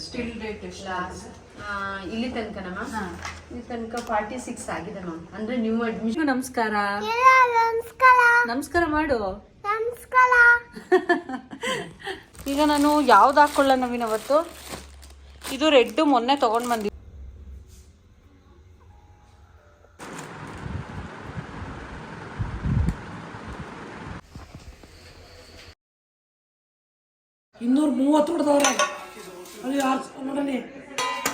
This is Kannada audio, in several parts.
ಸ್ಟಿಲ್ ರೇಟ್ ಲಾಸ್ಟ್ ಇಲ್ಲಿ ತನಕನಮ್ಮ ಹಾ. ಇಲ್ಲಿ ತನಕ ಫಾರ್ಟಿ ಸಿಕ್ಸ್ ಆಗಿದೆ ಮ್ಯಾಮ್ ಅಂದ್ರೆ ನ್ಯೂ ಅಡ್ಮಿಷನ್ ನಮಸ್ಕಾರ. ನಮಸ್ಕಾರ. ನಮಸ್ಕಾರ ಮಾಡು. ನಮಸ್ಕಾರ. ಈಗ ನಾನು ಯಾವ್ದು ಹಾಕೊಳ್ಳ ನವೀನ್ ಅವತ್ತು? ಇದು ರೆಡ್ ಮೊನ್ನೆ ತಗೊಂಡ್ ಬಂದಿ ಇನ್ನೂರ ಮೂವತ್ತು ಹೊಡೆದವ್ರ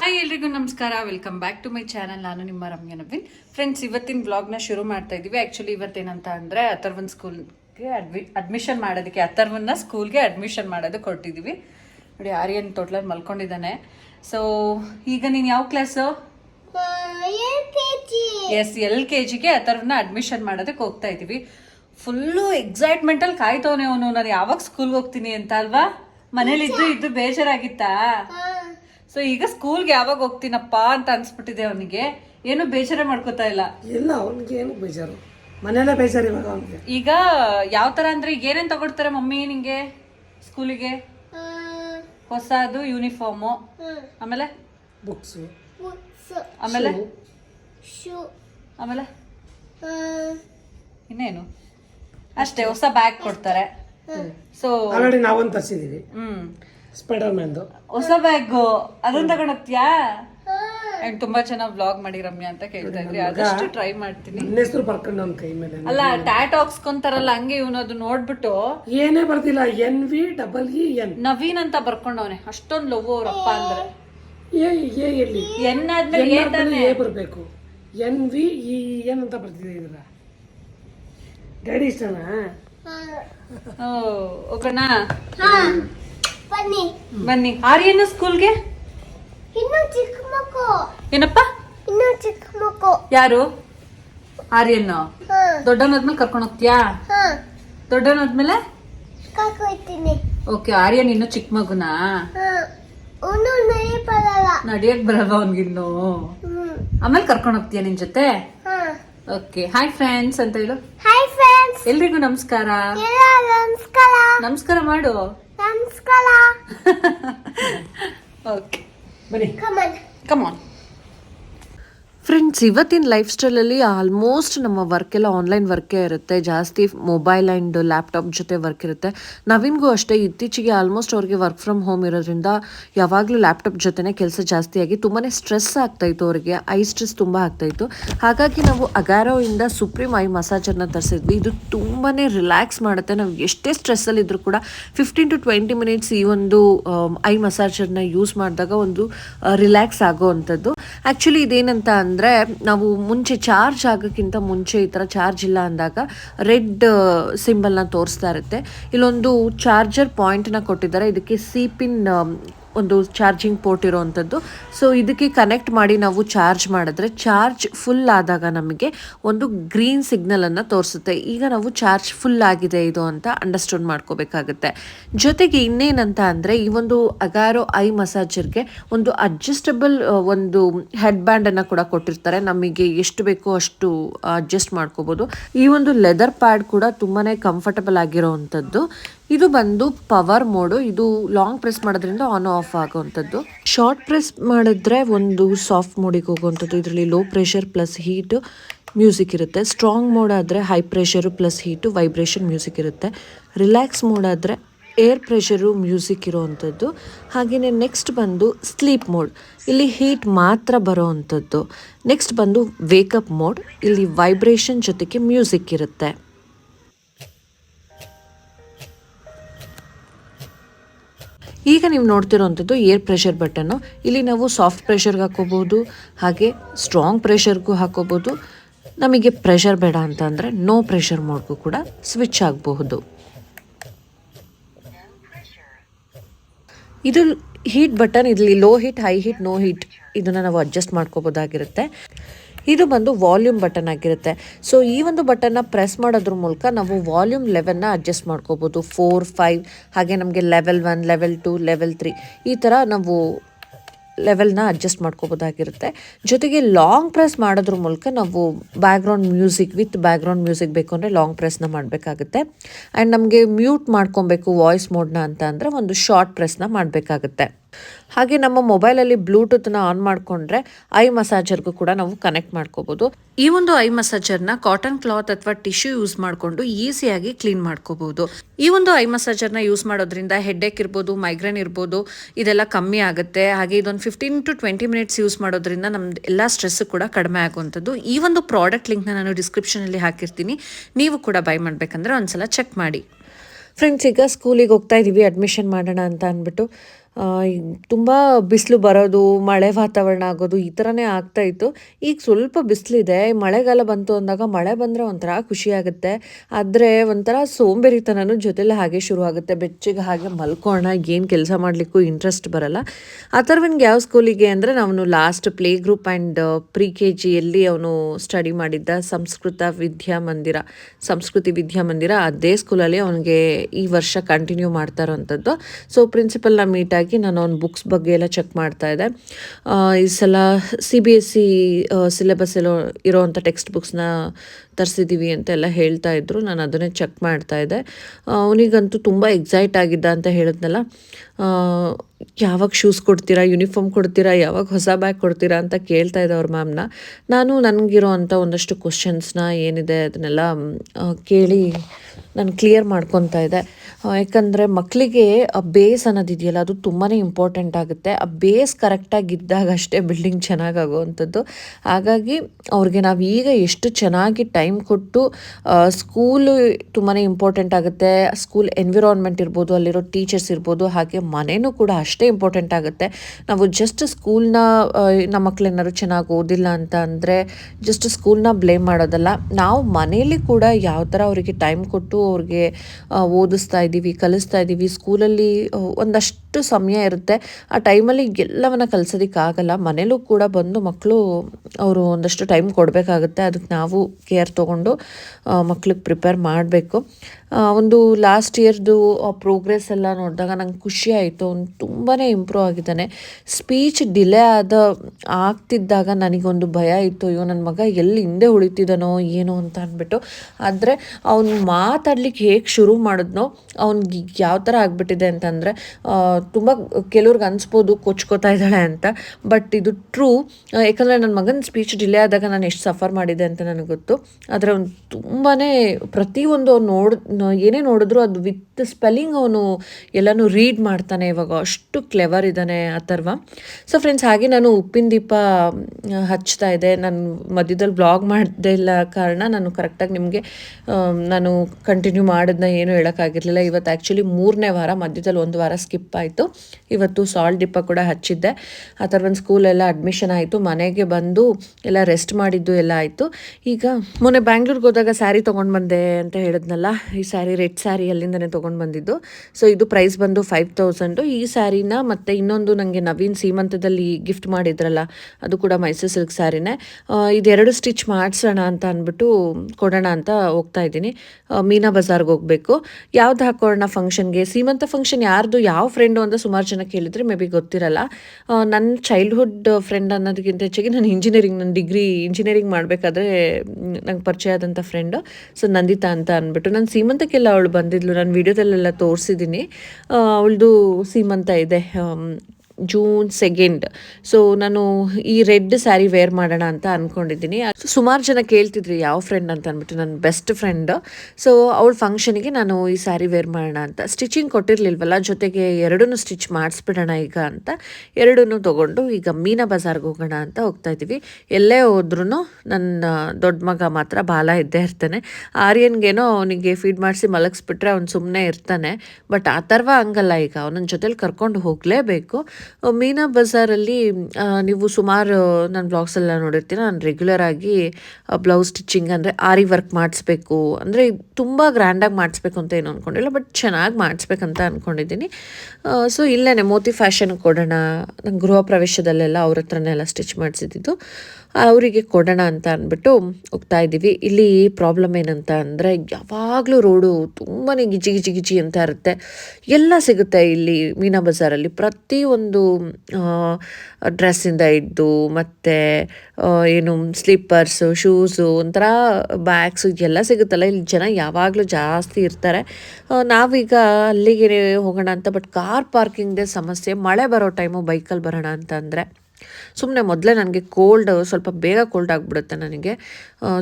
ಹಾಯ್ ಎಲ್ರಿಗೂ ನಮಸ್ಕಾರ. Welcome back to my channel ನಾನು ನಿಮ್ಮ ರಮ್ಯ ನವೀನ್. ಫ್ರೆಂಡ್ಸ್ ಇವತ್ತಿನ ವ್ಲಾಗ್ನ ಶುರು ಮಾಡ್ತಾ ಇದ್ದೀವಿ ಆ್ಯಕ್ಚುಲಿ ಇವತ್ತೇನಂತ ಅಂದರೆ ಅಥರ್ವನ್ ಸ್ಕೂಲ್ಗೆ ಅಡ್ಮಿ ಅಡ್ಮಿಷನ್ ಮಾಡೋದಕ್ಕೆ, ಅಥರ್ವನ್ನ ಸ್ಕೂಲ್ಗೆ ಅಡ್ಮಿಷನ್ ಮಾಡೋದು ಕೊಟ್ಟಿದ್ದೀವಿ ನೋಡಿ, ಆರ್ಯನ್ ತೋಟ್ಲಲ್ಲಿ ಮಲ್ಕೊಂಡಿದ್ದಾನೆ. ಸೊ ಈಗ ನೀನು ಯಾವ ಕ್ಲಾಸು ಎಸ್ ಎಲ್ ಕೆ ಜಿಗೆ ಅಥರ್ವನ್ನ ಅಡ್ಮಿಷನ್ ಮಾಡೋದಕ್ಕೆ ಹೋಗ್ತಾ ಇದ್ದೀವಿ ಫುಲ್ಲು ಎಕ್ಸೈಟ್ಮೆಂಟಲ್ಲಿ ಕಾಯ್ತವನೇ ಅವನು. ನಾನು ಯಾವಾಗ ಸ್ಕೂಲ್ಗೆ ಹೋಗ್ತೀನಿ ಅಂತ ಅಲ್ವಾ? ಮನೇಲಿ ಇದ್ದು ಇದ್ದು ಬೇಜಾರಾಗಿತ್ತಾ? ಸೊ ಈಗ ಸ್ಕೂಲ್ಗೆ ಯಾವಾಗ ಹೋಗ್ತೀನಪ್ಪ ಅಂತ ಅನ್ಸ್ಬಿಟ್ಟಿದೆ ಅವನಿಗೆ. ಏನು ಬೇಜಾರ ಮಾಡ್ಕೋತಾ ಇಲ್ಲ. ಇಲ್ಲ ಅವನಿಗೆ ಏನು ಬೇಜಾರು? ಮನೆಯಲ್ಲೇ ಬೇಜಾರು ಇವಾಗ ಅವನಿಗೆ. ಈಗ ಯಾವ ತರ ಅಂದ್ರೆ ಈಗ ಏನೇನ್ ತಗೊಡ್ತಾರೆ ಮಮ್ಮಿ ನಿಂಗೆ ಸ್ಕೂಲಿಗೆ? ಹೊಸದು ಯೂನಿಫಾರ್ಮು ಆಮೇಲೆ? ಬುಕ್ಸು ಬುಕ್ಸ್ ಆಮೇಲೆ? ಶೂ ಆಮೇಲೆ? ಇನ್ನೇನು? ಅಷ್ಟೇ ಹೊಸ ಬ್ಯಾಗ್ ಕೊಡ್ತಾರೆ. ಸೊ ಆಲ್ರೆಡಿ ನಾವೊಂದು ತರಿಸಿದೀವಿ. ಹ್ಮ್. ಸ್ಪೈಡರ್ ಮ್ಯಾನ್ದು ಹೊಸ ಬ್ಯಾಗ್. ಅದನ್ನ ತಗೊಂಡೋಗ್ತೀಯಾ? ಅಂಡ್ ತುಂಬಾ ಚೆನ್ನಾಗಿ ವ್ಲಾಗ್ ಮಾಡಿ ರಮ್ಯಾ ಅಂತ ಕೇಳ್ತಾ ಇದ್ರಿ. ಆದಷ್ಟು ಟ್ರೈ ಮಾಡ್ತೀನಿ. ನನ್ನ ಹೆಸರು ಬರ್ಕೊಂಡು ಅವ್ನ ಕೈ ಮೇಲೆ. ಅಲ್ಲ ಟ್ಯಾಟ್ ಹಾಕ್ಸ್ಕೊಂತಾರಲ್ಲ ಹಂಗೆ ಇವನು ಅದು ನೋಡ್ಬಿಟ್ಟು. ಏನೇ ಬರ್ತಿಲ್ಲ N V double E N. Naveen ಅಂತ ಬರ್ಕೊಂಡವನೆ ಅಷ್ಟೊಂದು ಲವ್ ಅವ್ರಪ್ಪ ಅಂದ್ರೆ. ಏ ಎ ಎಲ್ಲಿ ಎನ್ ಆದ್ಮೇಲೆ ಏ ತಾನೆ? ಎ ಬರಬೇಕು. ಎನ್ ವಿ ಇ ಎನ್ ಅಂತ ಬರ್ತಿದೆ ಇದ್ರ ಡ್ಯಾಡಿ ಇಷ್ಟನಾ? ಓ, ಓಕೆನಾ ಹಾ. ಬನ್ನಿ. ಬನ್ನಿ. ಆರ್ಯನ ಸ್ಕೂಲ್ಗೆ? ಇನ್ನು ಚಿಕ್ಕ ಮಗು ಏನಪ್ಪ? ಇನ್ನು ಚಿಕ್ಕ ಮಗು ಯಾರು? ಆರ್ಯನ್? ದೊಡ್ಡನಾದ್ಮೇಲೆ ಕರ್ಕೊಂಡು ಹೋಗ್ತೀಯಾ? ದೊಡ್ಡನಾದ್ಮೇಲೆ ಕಾಕೋಯ್ತೀನಿ ಓಕೆ ಆರ್ಯನ್ ಇನ್ನು ಚಿಕ್ಕ ಮಗುನಾ? ನಡಿಯಕ್ ಬರಲ್ಲ. ಅವನ್ಗಿನ್ನು. ಆಮೇಲೆ ಕರ್ಕೊಂಡು ಹೋಗ್ತೀಯ ನಿನ್ ಜೊತೆ? ಓಕೆ ಹಾಯ್ ಫ್ರೆಂಡ್ಸ್ ಅಂತ ಹೇಳು. ಹಾಯ್ ಎಲ್ರಿಗೂ ನಮಸ್ಕಾರ. ನಮಸ್ಕಾರ. ನಮಸ್ಕಾರ ಮಾಡು. ನಮಸ್ಕಾರ. ಓಕೆ ಬನ್ನಿ come on come on friends ಇವತ್ತಿನ ಲೈಫ್ ಸ್ಟೈಲಲ್ಲಿ ಆಲ್ಮೋಸ್ಟ್ ನಮ್ಮ ವರ್ಕ್ ಎಲ್ಲ ಆನ್ಲೈನ್ ವರ್ಕೇ ಇರುತ್ತೆ. ಜಾಸ್ತಿ ಮೊಬೈಲ್ ಆ್ಯಂಡ್ ಲ್ಯಾಪ್ಟಾಪ್ ಜೊತೆ ವರ್ಕ್ ಇರುತ್ತೆ. ನವೀನ್ಗೂ ಅಷ್ಟೇ, ಇತ್ತೀಚೆಗೆ ಆಲ್ಮೋಸ್ಟ್ ಅವ್ರಿಗೆ ವರ್ಕ್ ಫ್ರಮ್ ಹೋಮ್ ಇರೋದ್ರಿಂದ ಯಾವಾಗಲೂ ಲ್ಯಾಪ್ಟಾಪ್ ಜೊತೆನೇ ಕೆಲಸ ಜಾಸ್ತಿಯಾಗಿ ತುಂಬಾ ಸ್ಟ್ರೆಸ್ ಆಗ್ತಾಯಿತ್ತು ಅವರಿಗೆ. ಐ ಸ್ಟ್ರೆಸ್ ತುಂಬ ಆಗ್ತಾಯಿತ್ತು ಹಾಗಾಗಿ ನಾವು ಅಗಾರೋಯಿಂದ ಸುಪ್ರೀಂ ಐ ಮಸಾಜರ್ನ ತರಿಸಿದ್ವಿ. ಇದು ತುಂಬಾ ರಿಲ್ಯಾಕ್ಸ್ ಮಾಡುತ್ತೆ. ನಾವು ಎಷ್ಟೇ ಸ್ಟ್ರೆಸ್ಸಲ್ಲಿದ್ದರೂ ಕೂಡ ಫಿಫ್ಟೀನ್ ಟು ಟ್ವೆಂಟಿ ಮಿನಿಟ್ಸ್ ಈ ಒಂದು ಐ ಮಸಾಜರ್ನ ಯೂಸ್ ಮಾಡಿದಾಗ ಒಂದು ರಿಲ್ಯಾಕ್ಸ್ ಆಗೋ ಅಂಥದ್ದು. ಆ್ಯಕ್ಚುಲಿ ಇದೇನಂತ ಅಂದರೆ ನಾವು ಮುಂಚೆ ಚಾರ್ಜ್ ಆಗೋಕ್ಕಿಂತ ಮುಂಚೆ ಈ ಥರ ಚಾರ್ಜ್ ಇಲ್ಲ ಅಂದಾಗ ರೆಡ್ ಸಿಂಬಲ್ನ ತೋರಿಸ್ತಾ ಇರುತ್ತೆ. ಇಲ್ಲೊಂದು ಚಾರ್ಜರ್ ಪಾಯಿಂಟ್ನ ಕೊಟ್ಟಿದ್ದಾರೆ. ಇದಕ್ಕೆ ಸಿ ಪಿನ್ ಒಂದು ಚಾರ್ಜಿಂಗ್ ಪೋರ್ಟ್ ಇರೋವಂಥದ್ದು ಸೊ ಇದಕ್ಕೆ ಕನೆಕ್ಟ್ ಮಾಡಿ ನಾವು ಚಾರ್ಜ್ ಮಾಡಿದ್ರೆ ಚಾರ್ಜ್ ಫುಲ್ ಆದಾಗ ನಮಗೆ ಒಂದು ಗ್ರೀನ್ ಸಿಗ್ನಲನ್ನು ತೋರಿಸುತ್ತೆ. ಈಗ ನಾವು ಚಾರ್ಜ್ ಫುಲ್ ಆಗಿದೆ ಇದು ಅಂತ ಅಂಡರ್ಸ್ಟ್ಯಾಂಡ್ ಮಾಡ್ಕೋಬೇಕಾಗುತ್ತೆ. ಜೊತೆಗೆ ಇನ್ನೇನಂತ ಅಂದರೆ ಈ ಒಂದು ಅಗಾರೋ ಐ ಮಸಾಜರ್ಗೆ ಒಂದು ಅಡ್ಜಸ್ಟಬಲ್ ಒಂದು ಹೆಡ್ ಬ್ಯಾಂಡನ್ನು ಕೂಡ ಕೊಟ್ಟಿರ್ತಾರೆ. ನಮಗೆ ಎಷ್ಟು ಬೇಕೋ ಅಷ್ಟು ಅಡ್ಜಸ್ಟ್ ಮಾಡ್ಕೋಬೋದು. ಈ ಒಂದು ಲೆದರ್ ಪ್ಯಾಡ್ ಕೂಡ ತುಂಬಾ ಕಂಫರ್ಟಬಲ್ ಆಗಿರೋವಂಥದ್ದು. ಇದು ಬಂದು ಪವರ್ ಮೋಡು ಇದು ಲಾಂಗ್ ಪ್ರೆಸ್ ಮಾಡೋದ್ರಿಂದ ಆನ್ ಆಫ್ ಆಗುವಂಥದ್ದು. ಶಾರ್ಟ್ ಪ್ರೆಸ್ ಮಾಡಿದ್ರೆ ಒಂದು ಸಾಫ್ಟ್ ಮೋಡಿಗೆ ಹೋಗುವಂಥದ್ದು. ಇದರಲ್ಲಿ low pressure plus heat music ಇರುತ್ತೆ. ಸ್ಟ್ರಾಂಗ್ ಮೋಡ್ ಆದರೆ high pressure plus heat vibration music ಇರುತ್ತೆ. ರಿಲ್ಯಾಕ್ಸ್ ಮೋಡ್ ಆದರೆ ಏರ್ ಪ್ರೆಷರು ಮ್ಯೂಸಿಕ್ ಇರೋವಂಥದ್ದು. ಹಾಗೆಯೇ ನೆಕ್ಸ್ಟ್ ಬಂದು ಸ್ಲೀಪ್ ಮೋಡ್ ಇಲ್ಲಿ ಹೀಟ್ ಮಾತ್ರ ಬರೋ ಅಂಥದ್ದು ನೆಕ್ಸ್ಟ್ ಬಂದು ವೇಕಪ್ ಮೋಡ್ ಇಲ್ಲಿ ವೈಬ್ರೇಷನ್ ಜೊತೆಗೆ ಮ್ಯೂಸಿಕ್ ಇರುತ್ತೆ. ಈಗ ನೀವು ನೋಡ್ತಿರೋವಂಥದ್ದು ಏರ್ ಪ್ರೆಷರ್ ಬಟನ್ನು. ಇಲ್ಲಿ ನಾವು ಸಾಫ್ಟ್ ಪ್ರೆಷರ್ಗೆ ಹಾಕೋಬೋದು ಹಾಗೆ ಸ್ಟ್ರಾಂಗ್ ಪ್ರೆಷರ್ಗೂ ಹಾಕೋಬೋದು ನಮಗೆ ಪ್ರೆಷರ್ ಬೇಡ ಅಂತಂದರೆ ನೋ ಪ್ರೆಷರ್ ಮೋಡ್ಗೂ ಕೂಡ ಸ್ವಿಚ್ ಆಗಬಹುದು. ಇದು ಹೀಟ್ ಬಟನ್, ಇಲ್ಲಿ low heat, high heat, no heat, ಇದನ್ನು ನಾವು ಅಡ್ಜಸ್ಟ್ ಮಾಡ್ಕೋಬೋದಾಗಿರುತ್ತೆ. ಇದು ಬಂದು ವಾಲ್ಯೂಮ್ ಬಟನ್ ಆಗಿರುತ್ತೆ. ಸೊ ಈ ಒಂದು ಬಟನ್ನ ಪ್ರೆಸ್ ಮಾಡೋದ್ರ ಮೂಲಕ ನಾವು ವಾಲ್ಯೂಮ್ ಲೆವೆಲ್ನ ಅಡ್ಜಸ್ಟ್ ಮಾಡ್ಕೋಬೋದು. ಫೋರ್ ಫೈವ್ ಹಾಗೆ ನಮಗೆ level one level two level three ಈ ಥರ ನಾವು ಲೆವೆಲ್ನ ಅಡ್ಜಸ್ಟ್ ಮಾಡ್ಕೋಬೋದಾಗಿರುತ್ತೆ. ಜೊತೆಗೆ ಲಾಂಗ್ ಪ್ರೆಸ್ ಮಾಡೋದ್ರ ಮೂಲಕ ನಾವು background music with background music ಬೇಕು ಅಂದರೆ ಲಾಂಗ್ ಪ್ರೆಸ್ನ ಮಾಡಬೇಕಾಗುತ್ತೆ. ಆ್ಯಂಡ್ ನಮಗೆ ಮ್ಯೂಟ್ ಮಾಡ್ಕೊಬೇಕು ವಾಯ್ಸ್ ಮೋಡ್ನ ಅಂತ ಅಂದರೆ ಒಂದು ಶಾರ್ಟ್ ಪ್ರೆಸ್ನ ಮಾಡಬೇಕಾಗುತ್ತೆ. ಹಾಗೆ ನಮ್ಮ ಮೊಬೈಲಲ್ಲಿ ಬ್ಲೂಟೂತ್ನ ಆನ್ ಮಾಡಿಕೊಂಡ್ರೆ ಐ ಮಸಾಜರ್ಗೂ ಕೂಡ ನಾವು ಕನೆಕ್ಟ್ ಮಾಡ್ಕೋಬೋದು. ಈ ಒಂದು ಐ ಮಸಾಜರ್ನ ಕಾಟನ್ ಕ್ಲಾತ್ ಅಥವಾ ಟಿಶ್ಯೂ ಯೂಸ್ ಮಾಡಿಕೊಂಡು ಈಸಿಯಾಗಿ ಕ್ಲೀನ್ ಮಾಡ್ಕೋಬಹುದು ಈ ಒಂದು ಐ ಮಸಾಜರ್ನ ಯೂಸ್ ಮಾಡೋದ್ರಿಂದ ಹೆಡ್ಡೇಕ್ ಇರ್ಬೋದು, ಮೈಗ್ರೇನ್ ಇರ್ಬೋದು, ಇದೆಲ್ಲ ಕಮ್ಮಿ ಆಗುತ್ತೆ. ಹಾಗೆ ಇದೊಂದು fifteen to twenty minutes use ಮಾಡೋದ್ರಿಂದ ನಮ್ದು ಎಲ್ಲ ಸ್ಟ್ರೆಸ್ ಕೂಡ ಕಡಿಮೆ ಆಗುವಂಥದ್ದು. ಈ ಒಂದು ಪ್ರಾಡಕ್ಟ್ ಲಿಂಕ್ನ ನಾನು ಡಿಸ್ಕ್ರಿಪ್ಷನಲ್ಲಿ ಹಾಕಿರ್ತೀನಿ. ನೀವು ಕೂಡ ಬೈ ಮಾಡಬೇಕಂದ್ರೆ ಒಂದ್ಸಲ ಚೆಕ್ ಮಾಡಿ. ಫ್ರೆಂಡ್ಸ್ ಈಗ ಸ್ಕೂಲಿಗೆ ಹೋಗ್ತಾ ಇದ್ದೀವಿ ಅಡ್ಮಿಷನ್ ಮಾಡೋಣ ಅಂತ ಅಂದ್ಬಿಟ್ಟು. ತುಂಬ ಬಿಸಿಲು ಬರೋದು, ಮಳೆ ವಾತಾವರಣ ಆಗೋದು, ಈ ಥರನೇ ಆಗ್ತಾ ಇತ್ತು. ಈಗ ಸ್ವಲ್ಪ ಬಿಸಿಲಿದೆ. ಮಳೆಗಾಲ ಬಂತು ಅಂದಾಗ ಮಳೆ ಬಂದರೆ ಒಂಥರ ಖುಷಿಯಾಗುತ್ತೆ ಆದರೆ ಒಂಥರ ಸೋಂಬೇರಿತನೂ ಜೊತೆಲಿ ಹಾಗೆ ಶುರು ಆಗುತ್ತೆ. ಬೆಚ್ಚಿಗೆ ಹಾಗೆ ಮಲ್ಕೋಣ ಏನು ಕೆಲಸ ಮಾಡಲಿಕ್ಕೂ ಇಂಟ್ರೆಸ್ಟ್ ಬರಲ್ಲ. ಅಥರ್ವನ್ಗೆ ಯಾವ ಸ್ಕೂಲಿಗೆ ಅಂದರೆ ನಾವು last play group and pre K ಜಿಯಲ್ಲಿ ಅವನು ಸ್ಟಡಿ ಮಾಡಿದ್ದ ಸಂಸ್ಕೃತ ವಿದ್ಯಾಮಂದಿರ ಸಂಸ್ಕೃತಿ ವಿದ್ಯಾಮಂದಿರ ಅದೇ ಸ್ಕೂಲಲ್ಲಿ ಅವನಿಗೆ ಈ ವರ್ಷ ಕಂಟಿನ್ಯೂ ಮಾಡ್ತಾ ಇರೋವಂಥದ್ದು ಸೊ ಪ್ರಿನ್ಸಿಪಲ್ನ ಮೀಟ್ ಆಗಿ ನಾನು ಅವ್ನ ಬುಕ್ಸ್ ಬಗ್ಗೆ ಎಲ್ಲ ಚೆಕ್ ಮಾಡ್ತಾ ಇದ್ದೆ. ಈ ಸಲ C B S C syllabus ಎಲ್ಲೋ ಇರೋವಂಥ ಟೆಕ್ಸ್ಟ್ ಬುಕ್ಸ್ನ ತರಿಸಿದ್ದೀವಿ ಅಂತೆಲ್ಲ ಹೇಳ್ತಾ ಇದ್ರು. ನಾನು ಅದನ್ನೇ ಚೆಕ್ ಮಾಡ್ತಾ ಇದ್ದೆ. ಅವನಿಗಂತೂ ತುಂಬ ಎಕ್ಸೈಟ್ ಆಗಿದ್ದ ಅಂತ ಹೇಳಿದ್ನಲ್ಲ ಯಾವಾಗ ಶೂಸ್ ಕೊಡ್ತೀರಾ ಯೂನಿಫಾರ್ಮ್ ಕೊಡ್ತೀರಾ, ಯಾವಾಗ ಹೊಸ ಬ್ಯಾಗ್ ಕೊಡ್ತೀರಾ ಅಂತ ಕೇಳ್ತಾ ಇದ್ದೆ ಅವ್ರ ಮ್ಯಾಮ್ನ ನಾನು ನನಗಿರೋ ಅಂಥ ಒಂದಷ್ಟು ಕ್ವಶನ್ಸ್ನ ಏನಿದೆ ಅದನ್ನೆಲ್ಲ ಕೇಳಿ ನಾನು ಕ್ಲಿಯರ್ ಮಾಡ್ಕೊತಾ ಇದ್ದೆ. ಯಾಕಂದರೆ ಮಕ್ಕಳಿಗೆ ಆ ಬೇಸ್ ಅನ್ನೋದಿದೆಯಲ್ಲ ಅದು ತುಂಬಾ ಇಂಪಾರ್ಟೆಂಟ್ ಆಗುತ್ತೆ. ಆ ಬೇಸ್ ಕರೆಕ್ಟಾಗಿ ಇದ್ದಾಗ ಅಷ್ಟೇ ಬಿಲ್ಡಿಂಗ್ ಚೆನ್ನಾಗಾಗುವಂಥದ್ದು ಹಾಗಾಗಿ ಅವ್ರಿಗೆ ನಾವು ಈಗ ಎಷ್ಟು ಚೆನ್ನಾಗಿ ಟೈಮ್ ಕೊಟ್ಟು ಸ್ಕೂಲು ತುಂಬಾ ಇಂಪಾರ್ಟೆಂಟ್ ಆಗುತ್ತೆ. ಸ್ಕೂಲ್ ಎನ್ವಿರಾನ್ಮೆಂಟ್ ಇರ್ಬೋದು ಅಲ್ಲಿರೋ ಟೀಚರ್ಸ್ ಇರ್ಬೋದು ಹಾಗೆ ಮನೆಯೂ ಕೂಡ ಅಷ್ಟೇ ಇಂಪಾರ್ಟೆಂಟ್ ಆಗುತ್ತೆ. ನಾವು ಜಸ್ಟ್ ಸ್ಕೂಲ್ನ ನಮ್ಮ ಮಕ್ಳು ಏನಾದ್ರು ಚೆನ್ನಾಗಿ ಓದಿಲ್ಲ ಅಂತ ಅಂದರೆ ಜಸ್ಟ್ ಸ್ಕೂಲ್ನ ಬ್ಲೇಮ್ ಮಾಡೋದಲ್ಲ. ನಾವು ಮನೆಯಲ್ಲಿ ಕೂಡ ಯಾವ ಥರ ಅವರಿಗೆ ಟೈಮ್ ಕೊಟ್ಟು ಅವ್ರಿಗೆ ಓದಿಸ್ತಾ ಇದ್ದೀವಿ ಕಲಿಸ್ತಾ ಇದ್ದೀವಿ ಸ್ಕೂಲಲ್ಲಿ ಆ, ಒಂದಷ್ಟು ಸಮಯ ಇರುತ್ತೆ. ಆ ಟೈಮಲ್ಲಿ ಎಲ್ಲವನ್ನ ಕಲಿಸೋದಕ್ಕಾಗಲ್ಲ. ಮನೇಲೂ ಕೂಡ ಬಂದು ಮಕ್ಕಳು ಅವರು ಒಂದಷ್ಟು ಟೈಮ್ ಕೊಡಬೇಕಾಗುತ್ತೆ. ಅದಕ್ಕೆ ನಾವು ಕೇರ್ ತೊಗೊಂಡು ಮಕ್ಳಿಗೆ ಪ್ರಿಪೇರ್ ಮಾಡಬೇಕು. ಒಂದು ಲಾಸ್ಟ್ ಇಯರ್ದು ಪ್ರೋಗ್ರೆಸ್ ಎಲ್ಲ ನೋಡಿದಾಗ ನಂಗೆ ಖುಷಿ ಆಯಿತು. ಅವ್ನು ತುಂಬಾ ಇಂಪ್ರೂವ್ ಆಗಿದ್ದಾನೆ. ಸ್ಪೀಚ್ ಡಿಲೇ ಆದ, ಆಗ್ತಿದ್ದಾಗ ನನಗೊಂದು ಭಯ ಇತ್ತು. ಅಯ್ಯೋ ನನ್ನ ಮಗ ಎಲ್ಲಿ ಹಿಂದೆ ಉಳಿತಿದ್ದಾನೋ, ಏನೋ ಅಂತ ಅಂದ್ಬಿಟ್ಟು. ಆದರೆ ಅವ್ನು ಮಾತಾಡ್ಲಿಕ್ಕೆ ಹೇಗೆ ಶುರು ಮಾಡಿದ್ನೋ, ಅವ್ನಿಗೆ ಯಾವ ಥರ ಆಗಿಬಿಟ್ಟಿದೆ ಅಂತಂದರೆ ತುಂಬ ಕೆಲವ್ರಿಗೆ ಅನಿಸ್ಬೋದು ಕೊಚ್ಕೋತಾ ಇದ್ದಾಳೆ ಅಂತ. ಬಟ್ ಇದು ಟ್ರೂ ಯಾಕಂದರೆ ನನ್ನ ಮಗನ ಸ್ಪೀಚ್ ಡಿಲೇ ಆದಾಗ ನಾನು ಎಷ್ಟು ಸಫರ್ ಮಾಡಿದೆ ಅಂತ ನನಗೆ ಗೊತ್ತು. ಆದರೆ ಅವ್ನು ತುಂಬಾ ಪ್ರತಿಯೊಂದು ಅವ್ನು ನೋಡ್ ಏನೇ ನೋಡಿದ್ರು ಅದು ವಿತ್ ಸ್ಪೆಲ್ಲಿಂಗ್ ಅವನು ಎಲ್ಲನೂ ರೀಡ್ ಮಾಡ್ತಾನೆ ಇವಾಗ. ಅಷ್ಟು ಕ್ಲೆವರ್ ಇದ್ದಾನೆ ಅಥರ್ವ. ಸೊ ಫ್ರೆಂಡ್ಸ್ ಹಾಗೆ ನಾನು ಉಪ್ಪಿನ ದೀಪ ಹಚ್ತಾ ಇದೆ ನಾನು ಮಧ್ಯದಲ್ಲಿ ಬ್ಲಾಗ್ ಮಾಡದೇ ಇಲ್ಲ ಕಾರಣ ನಾನು ಕರೆಕ್ಟಾಗಿ ನಿಮಗೆ ನಾನು ಕಂಟಿನ್ಯೂ ಮಾಡಿದ್ನ ಏನೂ ಹೇಳೋಕ್ಕಾಗಿರಲಿಲ್ಲ ಇವತ್ತು ಆ್ಯಕ್ಚುಲಿ ಮೂರನೇ ವಾರ, ಮಧ್ಯದಲ್ಲಿ ಒಂದು ವಾರ ಸ್ಕಿಪ್ ಆಯಿತು. ಇವತ್ತು ಸಾಲ್ಟ್ ಡಿಪ್ಪ ಕೂಡ ಹಚ್ಚಿದ್ದೆ. ಆ ಥರ ಒಂದು ಸ್ಕೂಲೆಲ್ಲ ಅಡ್ಮಿಷನ್ ಆಯಿತು. ಮನೆಗೆ ಬಂದು ಎಲ್ಲ ರೆಸ್ಟ್ ಮಾಡಿದ್ದು ಎಲ್ಲ ಆಯಿತು. ಈಗ ಮೊನ್ನೆ ಬ್ಯಾಂಗ್ಳೂರ್ಗೆ ಹೋದಾಗ ಸ್ಯಾರಿ ತೊಗೊಂಡು ಬಂದೆ ಅಂತ ಹೇಳಿದ್ನಲ್ಲ, ಈ ಸ್ಯಾರಿ ರೆಡ್ ಸ್ಯಾರಿ ಅಲ್ಲಿಂದನೇ ತೊಗೊಂಡು ಬಂದಿದ್ದು. ಸೊ ಇದು ಪ್ರೈಸ್ ಬಂದು ಫೈವ್ ತೌಸಂಡು ಈ ಸ್ಯಾರಿನ ಮತ್ತು ಇನ್ನೊಂದು ನನಗೆ ನವೀನ್ ಸೀಮಂತದಲ್ಲಿ ಗಿಫ್ಟ್ ಮಾಡಿದ್ರಲ್ಲ, ಅದು ಕೂಡ ಮೈಸೂರು ಸಿಲ್ಕ್ ಸ್ಯಾರಿನೇ ಇದೆರಡು ಸ್ಟಿಚ್ ಮಾಡಿಸೋಣ ಅಂತ ಅಂದ್ಬಿಟ್ಟು ಕೊಡೋಣ ಅಂತ ಹೋಗ್ತಾ ಇದ್ದೀನಿ. ಮೀನಾ ಬಜಾರ್ಗೆ ಹೋಗಬೇಕು. ಯಾವ್ದು ಹಾಕೋಣ ಫಂಕ್ಷನ್ಗೆ ಸೀಮಂತ ಫಂಕ್ಷನ್ ಯಾರ್ದು? ಯಾವ ಫ್ರೆಂಡು ಅಂತ ಸುಮಾರು ಜನ ಕೇಳಿದ್ರೆ ಮೇ ಬಿ ಗೊತ್ತಿರಲ್ಲ. ನನ್ನ ಚೈಲ್ಡ್ಹುಡ್ ಫ್ರೆಂಡ್ ಅನ್ನೋದಕ್ಕಿಂತ ಹೆಚ್ಚಾಗಿ ನಾನು ಇಂಜಿನಿಯರಿಂಗ್ ನನ್ನ ಡಿಗ್ರಿ ಇಂಜಿನಿಯರಿಂಗ್ ಮಾಡಬೇಕಾದ್ರೆ ನಂಗೆ ಪರಿಚಯ ಆದಂಥ ಫ್ರೆಂಡು ಸೊ ನಂದಿತಾ ಅಂತ ಅಂದ್ಬಿಟ್ಟು ನಾನು ಸೀಮಂತಕ್ಕೆಲ್ಲ ಅವಳು ಬಂದಿದ್ಲು. ನಾನು ವಿಡಿಯೋದಲ್ಲೆಲ್ಲ ತೋರಿಸಿದ್ದೀನಿ ಅವಳದು ಸೀಮಂತ ಇದೆ. ಜೂನ್ ಸೆಕೆಂಡ್ ಸೊ ನಾನು ಈ ರೆಡ್ ಸ್ಯಾರಿ ವೇರ್ ಮಾಡೋಣ ಅಂತ ಅಂದ್ಕೊಂಡಿದ್ದೀನಿ ಸುಮಾರು ಜನ ಕೇಳ್ತಿದ್ರಿ ಯಾವ ಫ್ರೆಂಡ್ ಅಂತ ಅಂದ್ಬಿಟ್ಟು ನನ್ನ ಬೆಸ್ಟ್ ಫ್ರೆಂಡ್ ಸೊ ಅವಳ ಫಂಕ್ಷನಿಗೆ ನಾನು ಈ ಸ್ಯಾರಿ ವೇರ್ ಮಾಡೋಣ ಅಂತ. ಸ್ಟಿಚಿಂಗ್ ಕೊಟ್ಟಿರಲಿಲ್ವಲ್ಲ, ಜೊತೆಗೆ ಎರಡೂ ಸ್ಟಿಚ್ ಮಾಡಿಸ್ಬಿಡೋಣ ಈಗ ಅಂತ. ಎರಡೂ ತೊಗೊಂಡು ಈಗ ಮೀನಾ ಬಜಾರ್ಗೆ ಹೋಗೋಣ ಅಂತ ಹೋಗ್ತಾ ಇದ್ದೀವಿ. ಎಲ್ಲೇ ಹೋದ್ರೂ ನನ್ನ ದೊಡ್ಡ ಮಗ ಮಾತ್ರ ಬಾಲ ಇದ್ದೇ ಇರ್ತಾನೆ. ಆರ್ಯನ್ಗೇನೋ ಅವನಿಗೆ ಫೀಡ್ ಮಾಡಿಸಿ ಮಲಗಿಸ್ಬಿಟ್ರೆ ಅವ್ನು ಸುಮ್ಮನೆ ಇರ್ತಾನೆ. ಬಟ್ ಆ ಥರವ ಹಂಗಲ್ಲ ಈಗ. ಅವನ ಜೊತೆಲಿ ಕರ್ಕೊಂಡು ಹೋಗಲೇಬೇಕು. ಮೀನಾ ಬಜಾರಲ್ಲಿ ನೀವು ಸುಮಾರು ನನ್ನ ಬ್ಲಾಗ್ಸ್ ನೋಡಿರ್ತೀರ, ನಾನು ರೆಗ್ಯುಲರ್ ಆಗಿ ಬ್ಲೌಸ್ ಸ್ಟಿಚಿಂಗ್ ಅಂದರೆ ಆರಿ ವರ್ಕ್ ಮಾಡಿಸ್ಬೇಕು, ಅಂದರೆ ತುಂಬ ಗ್ರ್ಯಾಂಡಾಗಿ ಮಾಡಿಸ್ಬೇಕು ಅಂತ ಏನು ಅಂದ್ಕೊಂಡಿಲ್ಲ ಬಟ್ ಚೆನ್ನಾಗಿ ಮಾಡಿಸ್ಬೇಕಂತ ಅಂದ್ಕೊಂಡಿದ್ದೀನಿ ಸೊ ಇಲ್ಲೇ ಮೋತಿ ಫ್ಯಾಷನ್ ಕೊಡೋಣ ನಂಗೆ ಗೃಹ ಪ್ರವೇಶದಲ್ಲೆಲ್ಲ ಅವ್ರ ಹತ್ರನೇ ಎಲ್ಲ ಸ್ಟಿಚ್ ಮಾಡಿಸಿದ್ದು. ಅವರಿಗೆ ಕೊಡೋಣ ಅಂತ ಅಂದ್ಬಿಟ್ಟು ಹೋಗ್ತಾ ಇದ್ದೀವಿ. ಇಲ್ಲಿ ಪ್ರಾಬ್ಲಮ್ ಏನಂತ ಅಂದರೆ ಯಾವಾಗಲೂ ರೋಡು ತುಂಬಾ ಗಿಜಿ ಗಿಜಿ ಗಿಜಿ ಅಂತ ಇರುತ್ತೆ. ಎಲ್ಲ ಸಿಗುತ್ತೆ ಇಲ್ಲಿ ಮೀನಾ ಬಜಾರಲ್ಲಿ. ಪ್ರತಿಯೊಂದು ಡ್ರೆಸ್ಸಿಂದ ಇದ್ದು ಮತ್ತು ಏನು ಸ್ಲಿಪ್ಪರ್ಸು ಶೂಸು ಒಂಥರ ಬ್ಯಾಗ್ಸು ಎಲ್ಲ ಸಿಗುತ್ತಲ್ಲ. ಇಲ್ಲಿ ಜನ ಯಾವಾಗಲೂ ಜಾಸ್ತಿ ಇರ್ತಾರೆ. ನಾವೀಗ ಅಲ್ಲಿಗೆ ಹೋಗೋಣ ಅಂತ ಬಟ್ ಕಾರ್ ಪಾರ್ಕಿಂಗ್ದೇ ಸಮಸ್ಯೆ. ಮಳೆ ಬರೋ ಟೈಮು ಬೈಕಲ್ಲಿ ಬರೋಣ ಅಂತ ಅಂದರೆ ಸುಮ್ಮನೆ ಮೊದಲೇ ನನಗೆ ಕೋಲ್ಡ್ ಸ್ವಲ್ಪ ಬೇಗ ಕೋಲ್ಡ್ ಆಗಿಬಿಡುತ್ತೆ ನನಗೆ.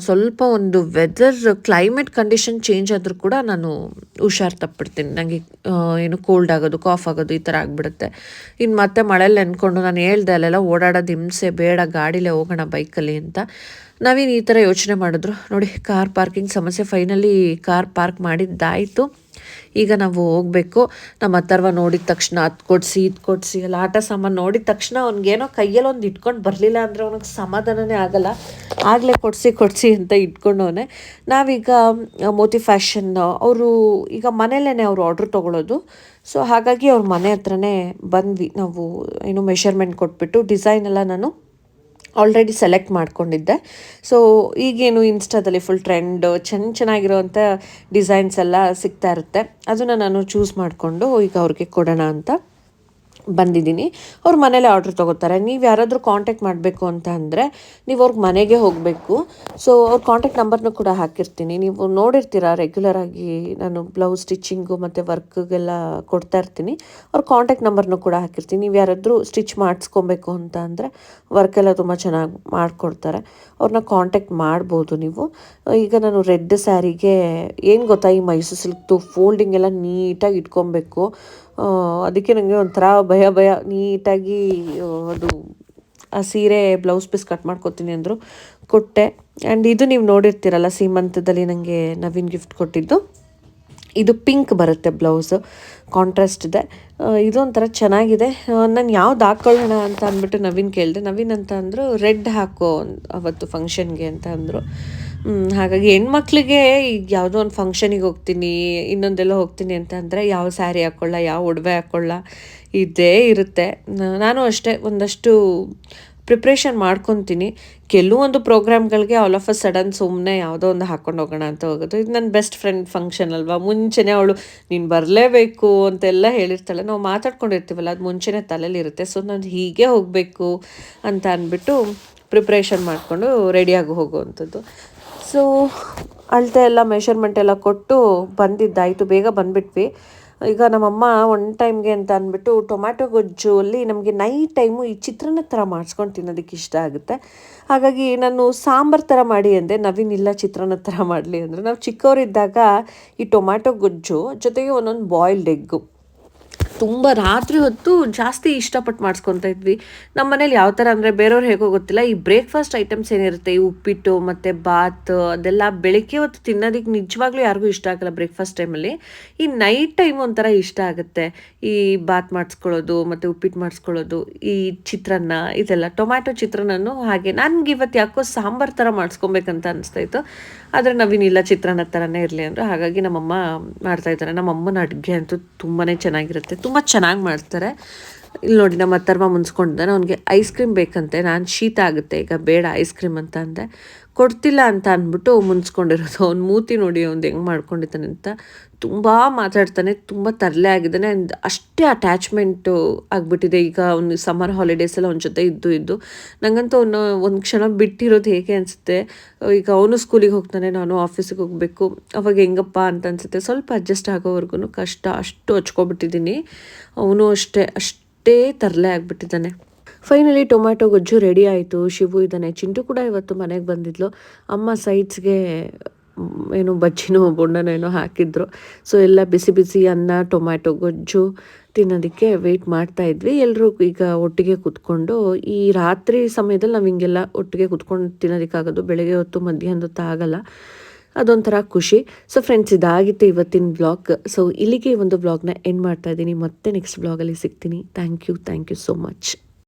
ಸ್ವಲ್ಪ ಒಂದು ವೆದರ್ ಕ್ಲೈಮೇಟ್ ಕಂಡೀಷನ್ ಚೇಂಜ್ ಆದರೂ ಕೂಡ ನಾನು ಹುಷಾರು ತಪ್ಪಿಡ್ತೀನಿ. ನನಗೆ ಏನು ಕೋಲ್ಡ್ ಆಗೋದು ಕಾಫ್ ಆಗೋದು ಈ ಥರ ಆಗಿಬಿಡುತ್ತೆ. ಇನ್ನು ಮತ್ತೆ ಮಳೆಯಲ್ಲಿ ಅಂದ್ಕೊಂಡು ನಾನು ಹೇಳ್ದೆ ಅಲ್ಲೆಲ್ಲ ಓಡಾಡೋದು ಹಿಂಸೆ, ಬೇಡ, ಗಾಡಿಲೇ ಹೋಗೋಣ ಬೈಕಲ್ಲಿ ಅಂತ. ನಾವೇನು ಈ ಥರ ಯೋಚನೆ ಮಾಡಿದ್ರು. ನೋಡಿ ಕಾರ್ ಪಾರ್ಕಿಂಗ್ ಸಮಸ್ಯೆ ಫೈನಲಿ ಕಾರ್ ಪಾರ್ಕ್ ಮಾಡಿದ್ದಾಯಿತು. ಈಗ ನಾವು ಹೋಗಬೇಕು. ನಮ್ಮ ಅಥರ್ವ ನೋಡಿದ ತಕ್ಷಣ ಅದು ಕೊಡಿಸಿ, ಇದು ಕೊಡಿಸಿ ಎಲ್ಲ ಆಟ ಸಾಮಾನು ನೋಡಿದ ತಕ್ಷಣ ಅವ್ನಿಗೇನೋ ಕೈಯಲ್ಲಿ ಒಂದು ಇಟ್ಕೊಂಡು ಬರಲಿಲ್ಲ ಅಂದರೆ ಅವನಿಗೆ ಸಮಾಧಾನನೇ ಆಗಲ್ಲ. ಆಗಲೇ ಕೊಡಿಸಿ ಕೊಡಿಸಿ ಅಂತ ಇಟ್ಕೊಂಡವನೇ. ನಾವೀಗ ಮೋತಿ ಫ್ಯಾಷನ್, ಅವರು ಈಗ ಮನೇಲೇ ಅವರು ಆರ್ಡ್ರ್ ತೊಗೊಳೋದು. ಸೊ ಹಾಗಾಗಿ ಅವ್ರ ಮನೆ ಹತ್ರನೇ ಬಂದ್ವಿ. ನಾವು ಏನು ಮೆಷರ್ಮೆಂಟ್ ಕೊಟ್ಬಿಟ್ಟು ಡಿಸೈನ್ ಎಲ್ಲ ನಾನು ಆಲ್ರೆಡಿ ಸೆಲೆಕ್ಟ್ ಮಾಡ್ಕೊಂಡಿದ್ದೆ. ಸೊ ಈಗೇನು ಇನ್ಸ್ಟಾದಲ್ಲಿ ಫುಲ್ ಟ್ರೆಂಡ್ ಚೆನ್ನ ಚೆನ್ನಾಗಿರೋವಂಥ ಡಿಸೈನ್ಸ್ ಎಲ್ಲ ಸಿಗ್ತಾ ಇರುತ್ತೆ. ಅದನ್ನು ನಾನು ಚೂಸ್ ಮಾಡಿಕೊಂಡು ಈಗ ಅವ್ರಿಗೆ ಕೊಡೋಣ ಅಂತ ಬಂದಿದ್ದೀನಿ. ಅವ್ರ ಮನೇಲೆ ಆರ್ಡ್ರ್ ತೊಗೋತಾರೆ. ನೀವು ಯಾರಾದರೂ ಕಾಂಟ್ಯಾಕ್ಟ್ ಮಾಡಬೇಕು ಅಂತ ಅಂದರೆ ನೀವು ಅವ್ರಿಗೆ ಮನೆಗೆ ಹೋಗಬೇಕು. ಸೊ ಅವ್ರ ಕಾಂಟ್ಯಾಕ್ಟ್ ನಂಬರ್ನೂ ಕೂಡ ಹಾಕಿರ್ತೀನಿ. ನೀವು ನೋಡಿರ್ತೀರ ರೆಗ್ಯುಲರಾಗಿ ನಾನು ಬ್ಲೌಸ್ ಸ್ಟಿಚಿಂಗು ಮತ್ತು ವರ್ಕ್ಗೆಲ್ಲ ಕೊಡ್ತಾ ಇರ್ತೀನಿ. ಅವ್ರ ಕಾಂಟ್ಯಾಕ್ಟ್ ನಂಬರ್ನೂ ಕೂಡ ಹಾಕಿರ್ತೀನಿ. ನೀವು ಯಾರಾದರೂ ಸ್ಟಿಚ್ ಮಾಡಿಸ್ಕೊಬೇಕು ಅಂತ ಅಂದರೆ ವರ್ಕೆಲ್ಲ ತುಂಬ ಚೆನ್ನಾಗಿ ಮಾಡಿಕೊಡ್ತಾರೆ. ಅವ್ರನ್ನ ಕಾಂಟ್ಯಾಕ್ಟ್ ಮಾಡ್ಬೋದು ನೀವು. ಈಗ ನಾನು ರೆಡ್ ಸ್ಯಾರಿಗೆ ಏನು ಗೊತ್ತಾ ಈ ಮೈಸೂರು ಸಿಲ್ಕ್ದು ಫೋಲ್ಡಿಂಗ್ ಎಲ್ಲ ನೀಟಾಗಿ ಇಟ್ಕೊಬೇಕು. ಅದಕ್ಕೆ ನನಗೆ ಒಂಥರ ಭಯ ಭಯ. ನೀಟಾಗಿ ಅದು, ಆ ಸೀರೆ ಬ್ಲೌಸ್ ಪೀಸ್ ಕಟ್ ಮಾಡ್ಕೊತೀನಿ ಅಂದರು. ಕೊಟ್ಟೆ. ಆ್ಯಂಡ್ ಇದು ನೀವು ನೋಡಿರ್ತೀರಲ್ಲ, ಸೀಮಂತದಲ್ಲಿ ನನಗೆ ನವೀನ್ ಗಿಫ್ಟ್ ಕೊಟ್ಟಿದ್ದು. ಇದು ಪಿಂಕ್ ಬರುತ್ತೆ ಬ್ಲೌಸು ಕಾಂಟ್ರಾಸ್ಟ್ ಇದೆ. ಇದೊಂಥರ ಚೆನ್ನಾಗಿದೆ. ನಾನು ಯಾವ್ದು ಹಾಕ್ಕೊಳ್ಳೋಣ ಅಂತ ಅಂದ್ಬಿಟ್ಟು ನವೀನ್ ಕೇಳಿದೆ. ನವೀನ್ ಅಂತ ಅಂದರು ರೆಡ್ ಹಾಕೋ ಅವತ್ತು ಫಂಕ್ಷನ್ಗೆ ಅಂತ ಅಂದರು. ಹಾಗಾಗಿ ಹೆಣ್ಮಕ್ಳಿಗೆ ಈಗ ಯಾವುದೋ ಒಂದು ಫಂಕ್ಷನಿಗೆ ಹೋಗ್ತೀನಿ, ಇನ್ನೊಂದೆಲ್ಲ ಹೋಗ್ತೀನಿ ಅಂತ ಅಂದರೆ ಯಾವ ಸ್ಯಾರಿ ಹಾಕ್ಕೊಳ್ಳ ಯಾವ ಒಡವೆ ಹಾಕ್ಕೊಳ್ಳ ಇದೇ ಇರುತ್ತೆ. ನಾನು ಅಷ್ಟೇ ಒಂದಷ್ಟು ಪ್ರಿಪ್ರೇಷನ್ ಮಾಡ್ಕೊತೀನಿ. ಕೆಲವೊಂದು ಪ್ರೋಗ್ರಾಮ್ಗಳಿಗೆ ಆಲ್ ಆಫ್ ಅ ಸಡನ್ ಸುಮ್ಮನೆ ಯಾವುದೋ ಒಂದು ಹಾಕ್ಕೊಂಡು ಹೋಗೋಣ ಅಂತ ಹೋಗೋದು. ಇದು ನನ್ನ ಬೆಸ್ಟ್ ಫ್ರೆಂಡ್ ಫಂಕ್ಷನ್ ಅಲ್ವಾ? ಮುಂಚೆನೇ ಅವಳು, ನೀನು ಬರಲೇಬೇಕು ಅಂತೆಲ್ಲ ಹೇಳಿರ್ತಾಳೆ. ನಾವು ಮಾತಾಡ್ಕೊಂಡಿರ್ತೀವಲ್ಲ, ಅದು ಮುಂಚೆನೇ ತಲೆಯಲ್ಲಿ ಇರುತ್ತೆ. ಸೊ ನಾನು ಹೀಗೆ ಹೋಗಬೇಕು ಅಂತ ಅಂದ್ಬಿಟ್ಟು ಪ್ರಿಪ್ರೇಷನ್ ಮಾಡಿಕೊಂಡು ರೆಡಿಯಾಗಿ ಹೋಗುವಂಥದ್ದು. ಸೊ ಅಳತೆ ಎಲ್ಲ ಮೆಷರ್ಮೆಂಟ್ ಎಲ್ಲ ಕೊಟ್ಟು ಬಂದಿದ್ದಾಯಿತು. ಬೇಗ ಬಂದ್ಬಿಟ್ವಿ. ಈಗ ನಮ್ಮಮ್ಮ ಒನ್ ಟೈಮ್ಗೆ ಅಂತ ಅಂದ್ಬಿಟ್ಟು ಟೊಮ್ಯಾಟೊ ಗೊಜ್ಜು ಅಲ್ಲಿ ನಮಗೆ ನೈಟ್ ಟೈಮು ಈ ಚಿತ್ರಾನ್ನ ಥರ ಮಾಡಿಸ್ಕೊಂಡು ತಿನ್ನೋದಕ್ಕೆ ಇಷ್ಟ ಆಗುತ್ತೆ. ಹಾಗಾಗಿ ನಾನು ಸಾಂಬಾರು ಥರ ಮಾಡಿ ಅಂದೆ. ನವೀನ್, ಇಲ್ಲ, ಚಿತ್ರಾನ್ನ ಥರ ಮಾಡಲಿ ಅಂದರೆ. ನಾವು ಚಿಕ್ಕವರಿದ್ದಾಗ ಈ ಟೊಮ್ಯಾಟೊ ಗೊಜ್ಜು ಜೊತೆಗೆ ಒಂದೊಂದು ಬಾಯ್ಲ್ಡ್ ಎಗ್ಗು ತುಂಬ ರಾತ್ರಿ ಹೊತ್ತು ಜಾಸ್ತಿ ಇಷ್ಟಪಟ್ಟು ಮಾಡಿಸ್ಕೊತಾ ಇದ್ವಿ. ನಮ್ಮ ಮನೇಲಿ ಯಾವ ಥರ ಅಂದರೆ ಬೇರೆಯವ್ರು ಹೇಗೋ ಗೊತ್ತಿಲ್ಲ. ಈ ಬ್ರೇಕ್ಫಾಸ್ಟ್ ಐಟಮ್ಸ್ ಏನಿರುತ್ತೆ? ಈ ಉಪ್ಪಿಟ್ಟು ಮತ್ತು ಬಾತ್ ಅದೆಲ್ಲ ಬೆಳಗ್ಗೆ ಹೊತ್ತು ತಿನ್ನೋದಕ್ಕೆ ನಿಜವಾಗ್ಲೂ ಯಾರಿಗೂ ಇಷ್ಟ ಆಗಲ್ಲ ಬ್ರೇಕ್ಫಾಸ್ಟ್ ಟೈಮಲ್ಲಿ. ಈ ನೈಟ್ ಟೈಮ್ ಒಂಥರ ಇಷ್ಟ ಆಗುತ್ತೆ. ಈ ಬಾತ್ ಮಾಡಿಸ್ಕೊಳ್ಳೋದು ಮತ್ತು ಉಪ್ಪಿಟ್ಟು ಮಾಡಿಸ್ಕೊಳ್ಳೋದು, ಈ ಚಿತ್ರಾನ್ನ ಇದೆಲ್ಲ. ಟೊಮ್ಯಾಟೊ ಚಿತ್ರಾನ್ನೂ ಹಾಗೆ. ನನಗೆ ಇವತ್ತು ಯಾಕೋ ಸಾಂಬಾರು ಥರ ಮಾಡಿಸ್ಕೊಬೇಕಂತ ಅನಿಸ್ತಾ ಇತ್ತು. ಆದರೆ ನವೀನಿಲ್ಲ ಚಿತ್ರಾನ್ನ ಥರನೇ ಇರಲಿ ಅಂದರು. ಹಾಗಾಗಿ ನಮ್ಮಮ್ಮ ಮಾಡ್ತಾ ಇದ್ದಾರೆ. ನಮ್ಮ ಅಮ್ಮನ ಅಡುಗೆ ಅಂತೂ ತುಂಬಾ ಚೆನ್ನಾಗಿರುತ್ತೆ. ತುಂಬ ಚೆನ್ನಾಗಿ ಮಾಡ್ತಾರೆ. ಇಲ್ಲಿ ನೋಡಿ ನಮ್ಮ ಅಥರ್ವ ಮುನ್ಸ್ಕೊಂಡಿದ್ದಾನೆ ಅವನಿಗೆ ಐಸ್ ಕ್ರೀಮ್ ಬೇಕಂತೆ. ನಾನು ಶೀತ ಆಗುತ್ತೆ. ಈಗ ಬೇಡ ಐಸ್ ಕ್ರೀಮ್ ಅಂತ ಅಂದೆ. ಕೊಡ್ತಿಲ್ಲ ಅಂತ ಅಂದ್ಬಿಟ್ಟು ಮುನ್ಸ್ಕೊಂಡಿರೋದು. ಅವ್ನು ಮೂತಿ ನೋಡಿ ಅವ್ನು ಹೆಂಗೆ ಮಾಡ್ಕೊಂಡಿದ್ದಾನೆ ಅಂತ ತುಂಬ ಮಾತಾಡ್ತಾನೆ, ತುಂಬ ತರಲೆ ಆಗಿದ್ದಾನೆ. ಅಷ್ಟೇ ಅಟ್ಯಾಚ್ಮೆಂಟು ಆಗಿಬಿಟ್ಟಿದೆ. ಈಗ ಅವ್ನು ಸಮ್ಮರ್ ಹಾಲಿಡೇಸಲ್ಲಿ ಅವನ ಜೊತೆ ಇದ್ದು ಇದ್ದು. ನನಗಂತೂ ಅವನು ಒಂದು ಕ್ಷಣ ಬಿಟ್ಟಿರೋದು ಹೇಗೆ ಅನಿಸುತ್ತೆ? ಈಗ ಅವನು ಸ್ಕೂಲಿಗೆ ಹೋಗ್ತಾನೆ, ನಾನು ಆಫೀಸಿಗೆ ಹೋಗಬೇಕು. ಅವಾಗ ಹೆಂಗಪ್ಪ ಅಂತ ಅನಿಸುತ್ತೆ. ಸ್ವಲ್ಪ ಅಡ್ಜಸ್ಟ್ ಆಗೋವರೆಗೂ ಕಷ್ಟ. ಅಷ್ಟು ಹಚ್ಕೊಬಿಟ್ಟಿದ್ದೀನಿ. ಅವನು ಅಷ್ಟೇ ಅಷ್ಟೇ ತರಲೆ ಆಗಿಬಿಟ್ಟಿದ್ದಾನೆ. ಫೈನಲಿ ಟೊಮ್ಯಾಟೊ ಗೊಜ್ಜು ರೆಡಿ ಆಯಿತು. ಶಿವು ಇದ್ದಾನೆ. ಚಿಂಟು ಕೂಡ ಇವತ್ತು ಮನೆಗೆ ಬಂದಿದ್ಲು. ಅಮ್ಮ ಸೈಡ್ಸ್ಗೆ ಏನು ಬಜ್ಜಿನೋ ಬೊಂಡನೋ ಹಾಕಿದ್ರು. ಸೊ ಎಲ್ಲ ಬಿಸಿ ಬಿಸಿ ಅನ್ನ ಟೊಮ್ಯಾಟೊ ಗೊಜ್ಜು ತಿನ್ನೋದಕ್ಕೆ ವೆಯ್ಟ್ ಮಾಡ್ತಾ ಇದ್ವಿ. ಎಲ್ಲರೂ ಈಗ ಒಟ್ಟಿಗೆ ಕೂತ್ಕೊಂಡು, ಈ ರಾತ್ರಿ ಸಮಯದಲ್ಲಿ ನಾವು ಹಿಂಗೆಲ್ಲ ಒಟ್ಟಿಗೆ ಕೂತ್ಕೊಂಡು ತಿನ್ನೋದಕ್ಕಾಗೋದು, ಬೆಳಗ್ಗೆ ಹೊತ್ತು ಮಧ್ಯಾಹ್ನದ ಹೊತ್ತು ಆಗಲ್ಲ. ಅದೊಂಥರ ಖುಷಿ. ಸೊ ಫ್ರೆಂಡ್ಸ್ ಇದಾಗಿತ್ತು ಇವತ್ತಿನ ಬ್ಲಾಗ್ ಸೊ ಇಲ್ಲಿಗೆ ಒಂದು ಬ್ಲಾಗ್ನ ಎಂಡ್ ಮಾಡ್ತಾ ಇದ್ದೀನಿ. ಮತ್ತೆ ನೆಕ್ಸ್ಟ್ ಬ್ಲಾಗಲ್ಲಿ ಸಿಗ್ತೀನಿ. Thank you thank you so much